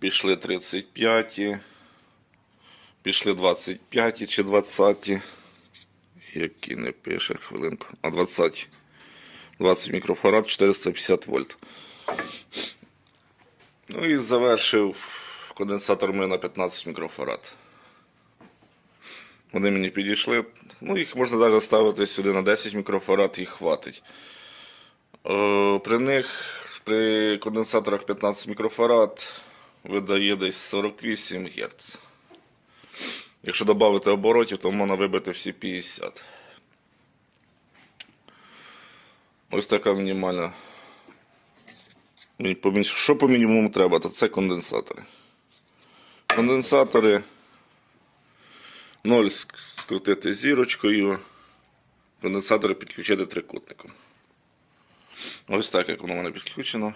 Пішли 35, пішли 25 чи 20. Які не пише хвилинку. А 20. 20 мікрофарад 450 вольт. Ну і завершив конденсатор ми на 15 мікрофарад. Вони мені підійшли. Ну, їх можна навіть ставити сюди на 10 мікрофарад, їх хватить. Е, При них, при конденсаторах 15 мікрофарад, видає десь 48 Гц. Якщо додати оборотів, то можна вибити всі 50. Ось така мінімальна. Що по мінімуму треба, то це конденсатори. Конденсатори 0 скрутити зірочкою. Конденсатори підключити трикутником. Ось так, як воно в мене підключено.